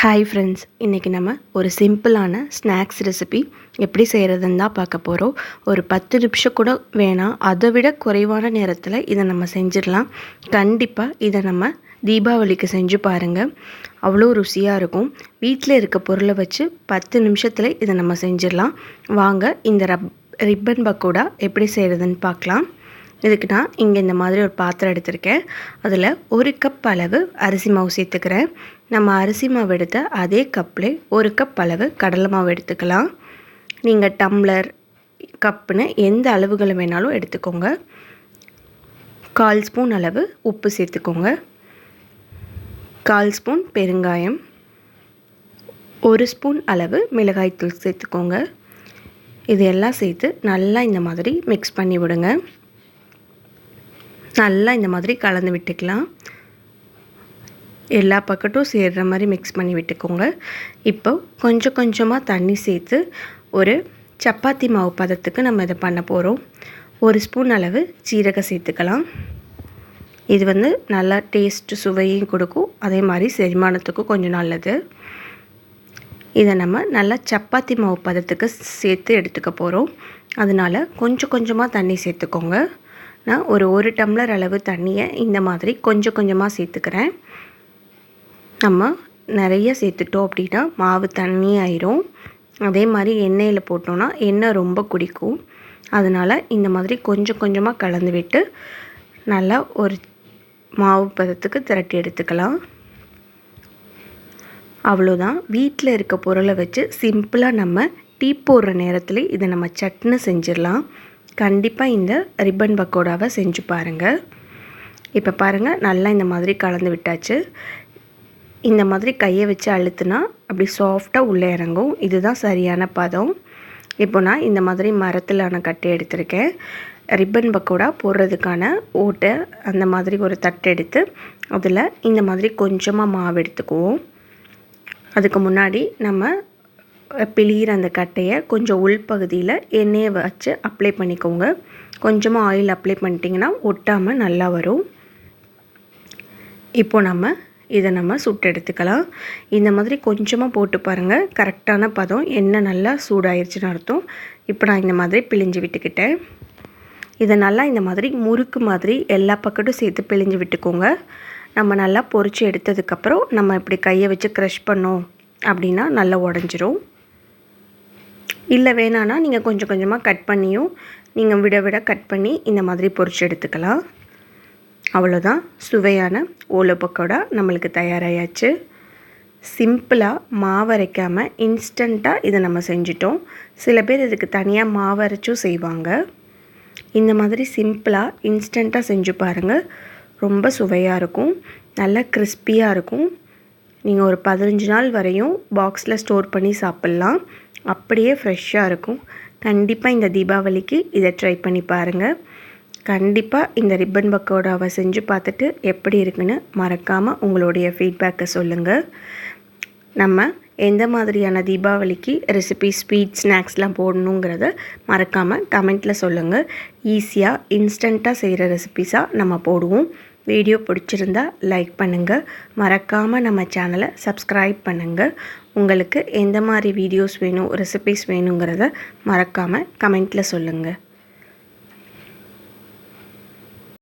Hi friends இன்றைக்கி நம்ம ஒரு சிம்பிளான ஸ்நாக்ஸ் ரெசிபி எப்படி செய்கிறதுன்னு தான் பார்க்க போகிறோம் ஒரு பத்து நிமிஷம் கூட வேணாம். அதை விட குறைவான நேரத்தில் இதை நம்ம செஞ்சிடலாம். கண்டிப்பாக இதை நம்ம தீபாவளிக்கு செஞ்சு பாருங்கள் அவ்வளோ ருசியாக இருக்கும். வீட்டில் இருக்க பொருளை வச்சு பத்து நிமிஷத்தில் இதை நம்ம செஞ்சிடலாம். வாங்க இந்த ரப் ரிப்பன் பக்கோடா எப்படி செய்கிறதுன்னு பார்க்கலாம். இதுக்கு நான் இங்கே இந்த மாதிரி ஒரு பாத்திரம் எடுத்திருக்கேன். அதில் ஒரு கப் அளவு அரிசி மாவு சேர்த்துக்கிறேன். நம்ம அரிசி மாவு எடுத்த அதே கப்பில் ஒரு கப் அளவு கடலை மாவு எடுத்துக்கலாம். நீங்கள் டம்ளர் கப்புன்னு எந்த அளவுகளை வேணாலும் எடுத்துக்கோங்க. கால் ஸ்பூன் அளவு உப்பு சேர்த்துக்கோங்க. கால் ஸ்பூன் பெருங்காயம். ஒரு ஸ்பூன் அளவு மிளகாய்த்தூள் சேர்த்துக்கோங்க. இது எல்லாம் சேர்த்து நல்லா இந்த மாதிரி மிக்ஸ் பண்ணி விடுங்க. நல்லா இந்த மாதிரி கலந்து விட்டுக்கலாம். எல்லா பக்கட்டும் சேர்கிற மாதிரி மிக்ஸ் பண்ணி விட்டுக்கோங்க. இப்போ கொஞ்சம் கொஞ்சமாக தண்ணி சேர்த்து ஒரு சப்பாத்தி மாவு பதத்துக்கு நம்ம இதை பண்ண போகிறோம் ஒரு ஸ்பூன் அளவு சீரகம் சேர்த்துக்கலாம். இது வந்து நல்லா டேஸ்ட்டு சுவையும் கொடுக்கும். அதே மாதிரி செரிமானத்துக்கும் கொஞ்சம் நல்லது. இதை நம்ம நல்லா சப்பாத்தி மாவு பதத்துக்கு சேர்த்து எடுத்துக்க போகிறோம் அதனால் கொஞ்சம் கொஞ்சமாக தண்ணி சேர்த்துக்கோங்க. நான் ஒரு ஒரு டம்ளர் அளவு தண்ணியை இந்த மாதிரி கொஞ்சம் கொஞ்சமாக சேர்த்துக்கிறேன். நம்ம நிறைய சேர்த்துட்டோம் அப்படின்னா மாவு தண்ணி ஆயிரும் அதே மாதிரி எண்ணெயில் போட்டோன்னா எண்ணெய் ரொம்ப குடிக்கும். அதனால் இந்த மாதிரி கொஞ்சம் கொஞ்சமாக கலந்து விட்டு நல்லா ஒரு மாவு பதத்துக்கு திரட்டி எடுத்துக்கலாம். அவ்வளோதான். வீட்டில் இருக்க பொருளை வச்சு சிம்பிளாக நம்ம டீ போடுற நேரத்தில் இதை நம்ம சட்னி செஞ்சிடலாம். கண்டிப்பாக இந்த ரிப்பன் பக்கோடாவை செஞ்சு பாருங்கள் இப்போ பாருங்கள் நல்லா இந்த மாதிரி கலந்து விட்டாச்சு. இந்த மாதிரி கையை வச்சு அழுத்துனா அப்படி சாஃப்டாக உள்ளே இறங்கும். இதுதான் சரியான பதம். இப்போ நான் இந்த மாதிரி மரத்தில் நான் கட்டி எடுத்திருக்கேன். ரிப்பன் பக்கோடா போடுறதுக்கான ஓட்டை அந்த மாதிரி ஒரு தட்டு எடுத்து அதில் இந்த மாதிரி கொஞ்சமாக மாவு எடுத்துக்குவோம். அதுக்கு முன்னாடி நம்ம பிழிகிற அந்த கட்டையை கொஞ்சம் உள்பகுதியில் எண்ணெயை வச்சு அப்ளை பண்ணிக்கோங்க. கொஞ்சமாக ஆயில் அப்ளை பண்ணிட்டிங்கன்னா ஒட்டாமல் நல்லா வரும். இப்போ நம்ம இதை நம்ம சுட்டு எடுத்துக்கலாம் இந்த மாதிரி கொஞ்சமாக போட்டு பாருங்கள் கரெக்டான பதம். எண்ணெய் நல்லா சூடாயிருச்சுன்னு அர்த்தம். இப்போ நான் இந்த மாதிரி பிழிஞ்சு விட்டுக்கிட்டேன். இதை நல்லா இந்த மாதிரி முறுக்கு மாதிரி எல்லா பக்கட்டும் சேர்த்து பிழிஞ்சு விட்டுக்கோங்க. நம்ம நல்லா பொறிச்சு எடுத்ததுக்கப்புறம் நம்ம இப்படி கையை வச்சு க்ரஷ் பண்ணோம் அப்படின்னா நல்லா உடஞ்சிரும். இல்லை வேணான்னா நீங்கள் கொஞ்சம் கொஞ்சமாக கட் பண்ணியும் நீங்கள் விட விட கட் பண்ணி இந்த மாதிரி பொறிச்சு எடுத்துக்கலாம். அவ்வளோதான். சுவையான ஓலை பக்கோடா நம்மளுக்கு தயாராகியாச்சு சிம்பிளாக மாவரைக்காமல் இன்ஸ்டண்ட்டாக இதை நம்ம செஞ்சிட்டோம். சில பேர் இதுக்கு தனியாக மாவரைச்சும் செய்வாங்க. இந்த மாதிரி சிம்பிளாக இன்ஸ்டண்ட்டாக செஞ்சு பாருங்கள் ரொம்ப சுவையாக இருக்கும். நல்லா கிறிஸ்பியாக இருக்கும். நீங்கள் ஒரு பதினஞ்சு நாள் வரையும் பாக்ஸில் ஸ்டோர் பண்ணி சாப்பிட்லாம். அப்படியே ஃப்ரெஷ்ஷாக இருக்கும். கண்டிப்பாக இந்த தீபாவளிக்கு இதை ட்ரை பண்ணி பாருங்கள் கண்டிப்பாக இந்த ரிப்பன் பக்கோடாவை செஞ்சு பார்த்துட்டு எப்படி இருக்குன்னு மறக்காமல் உங்களுடைய ஃபீட்பேக்கை சொல்லுங்கள் நம்ம எந்த மாதிரியான தீபாவளிக்கு ரெசிபி ஸ்வீட் ஸ்நாக்ஸ்லாம் போடணுங்கிறத மறக்காமல் கமெண்ட்டில் சொல்லுங்கள் ஈஸியாக இன்ஸ்டண்ட்டாக செய்கிற ரெசிபிஸாக நம்ம போடுவோம். வீடியோ பிடிச்சிருந்தா லைக் பண்ணுங்கள் மறக்காமல் நம்ம சேனலை சப்ஸ்கிரைப் பண்ணுங்கள் உங்களுக்கு எந்த மாதிரி வீடியோஸ் வேணும் ரெசிபிஸ் வேணுங்கிறத மறக்காமல் கமெண்ட்டில் சொல்லுங்கள்